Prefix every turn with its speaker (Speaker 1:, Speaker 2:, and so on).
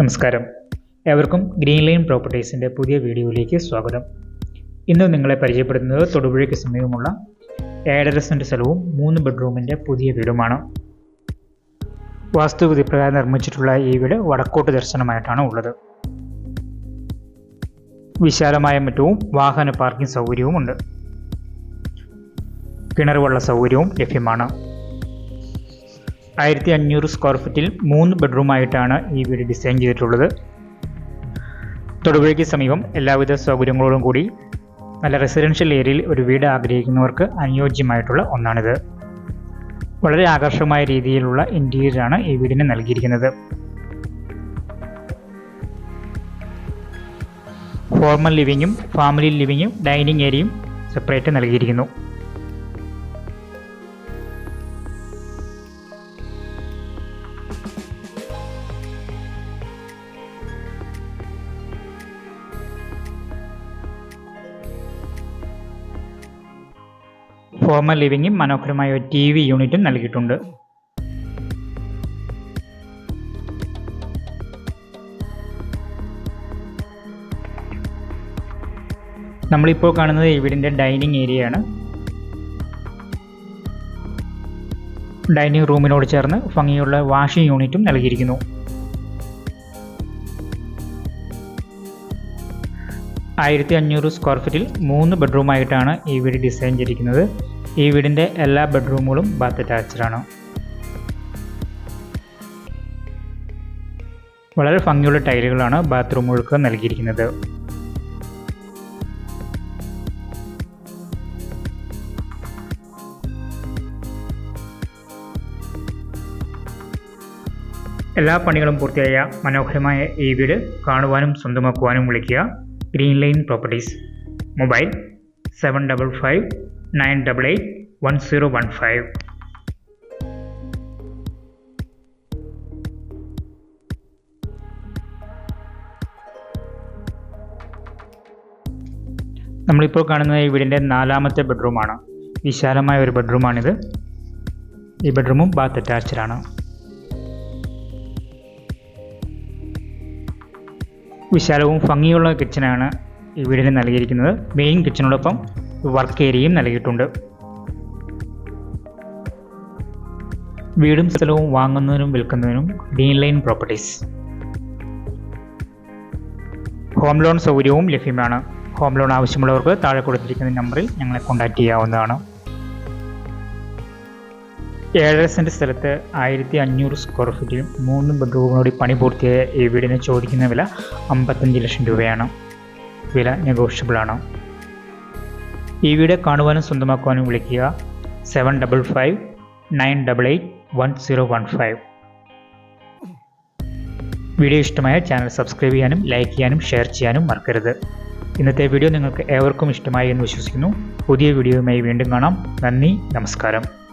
Speaker 1: നമസ്കാരം. ഏവർക്കും green line പ്രോപ്പർട്ടീസിന്റെ പുതിയ വീഡിയോയിലേക്ക് സ്വാഗതം. ഇന്ന് നിങ്ങളെ പരിചയപ്പെടുത്തുന്നത് തൊടുപുഴയ്ക്ക് സമീപമുള്ള ഏഴര സെന്റ് സ്ഥലവും മൂന്ന് ബെഡ്റൂമിന്റെ പുതിയ വീടുമാണ്. വാസ്തുവിധി പ്രകാരം നിർമ്മിച്ചിട്ടുള്ള ഈ വീട് വടക്കോട്ട് ദർശനമായിട്ടാണ് ഉള്ളത്. വിശാലമായ മുറ്റവും വാഹന പാർക്കിംഗ് സൗകര്യവും ഉണ്ട് കിണർ വെള്ള സൗകര്യവും ലഭ്യമാണ്. ആയിരത്തി അഞ്ഞൂറ് സ്ക്വയർ ഫീറ്റിൽ മൂന്ന് ബെഡ്റൂമായിട്ടാണ് ഈ വീട് ഡിസൈൻ ചെയ്തിട്ടുള്ളത്. തൊടുപുഴയ്ക്ക് സമീപം എല്ലാവിധ സൗകര്യങ്ങളോടും കൂടി നല്ല റെസിഡൻഷ്യൽ ഏരിയയിൽ ഒരു വീട് ആഗ്രഹിക്കുന്നവർക്ക് അനുയോജ്യമായിട്ടുള്ള ഒന്നാണിത്. വളരെ ആകർഷകമായ രീതിയിലുള്ള ഇന്റീരിയറാണ് ഈ വീടിന് നൽകിയിരിക്കുന്നത്. ഫോർമൽ ലിവിങ്ങും ഫാമിലി ലിവിങ്ങും ഡൈനിങ് ഏരിയയും സെപ്പറേറ്റ് നൽകിയിരിക്കുന്നു. ഫോർമൽ ലിവിങ്ങും മനോഹരമായ ഒരു ടി വി യൂണിറ്റും നൽകിയിട്ടുണ്ട്. നമ്മളിപ്പോൾ കാണുന്നത് ഈ വീടിന്റെ ഡൈനിങ് ഏരിയയാണ് ഡൈനിങ് റൂമിനോട് ചേർന്ന് ഭംഗിയുള്ള വാഷിംഗ് യൂണിറ്റും നൽകിയിരിക്കുന്നു. ആയിരത്തി അഞ്ഞൂറ് സ്ക്വയർ ഫീറ്റിൽ മൂന്ന് ബെഡ്റൂമായിട്ടാണ് ഈ വീട് ഡിസൈൻ ചെയ്തിരിക്കുന്നത്. ഈ വീടിന്റെ എല്ലാ ബെഡ്റൂമുകളും ബാത്ത് അറ്റാച്ച്ഡ് ആണ്. വളരെ ഭംഗിയുള്ള ടൈലുകളാണ് ബാത്റൂമുകൾക്ക് നൽകിയിരിക്കുന്നത്. എല്ലാ പണികളും പൂർത്തിയായ മനോഹരമായ ഈ വീട് കാണുവാനും സ്വന്തമാക്കുവാനും വിളിക്കുക. Green line properties mobile seven double five nine double eight one zero one five നമ്മളിപ്പോൾ കാണുന്നത് ഈ വീടിന്റെ നാലാമത്തെ ബെഡ്റൂമാണ്. വിശാലമായ ഒരു ബെഡ്റൂമാണിത്. ഈ ബെഡ്റൂമും ബാത്ത് അറ്റാച്ച്ഡ് ആണ് വിശാലവും ഭംഗിയുള്ള കിച്ചനാണ് ഈ വീടിന് നൽകിയിരിക്കുന്നത്. മെയിൻ കിച്ചനോടൊപ്പം വർക്ക് ഏരിയയും നൽകിയിട്ടുണ്ട്. വീടും സ്ഥലവും വാങ്ങുന്നതിനും വിൽക്കുന്നതിനും green line properties. Home loan സൗകര്യവും ലഭ്യമാണ്. ഹോം ലോൺ ആവശ്യമുള്ളവർക്ക് താഴെ കൊടുത്തിരിക്കുന്ന നമ്പറിൽ ഞങ്ങളെ കോൺടാക്റ്റ് ചെയ്യാവുന്നതാണ്. ഏഴര സെന്റ് സ്ഥലത്ത് ആയിരത്തി അഞ്ഞൂറ് സ്ക്വയർ ഫീറ്റിൽ മൂന്ന് ബെഡ്റൂമിനോട് പണി പൂർത്തിയായ ഈ വീടിന് ചോദിക്കുന്ന വില അമ്പത്തഞ്ച് ലക്ഷം രൂപയാണ്. വില നെഗോഷ്യബിൾ ആണ് ഈ വീട് കാണുവാനും സ്വന്തമാക്കുവാനും വിളിക്കുക. Seven double five nine double eight one zero one five. Video ഇഷ്ടമായ ചാനൽ സബ്സ്ക്രൈബ് ചെയ്യാനും ലൈക്ക് ചെയ്യാനും ഷെയർ ചെയ്യാനും മറക്കരുത്. ഇന്നത്തെ വീഡിയോ നിങ്ങൾക്ക് ഏവർക്കും ഇഷ്ടമായി എന്ന് വിശ്വസിക്കുന്നു. പുതിയ വീഡിയോയുമായി വീണ്ടും കാണാം. നന്ദി നമസ്കാരം.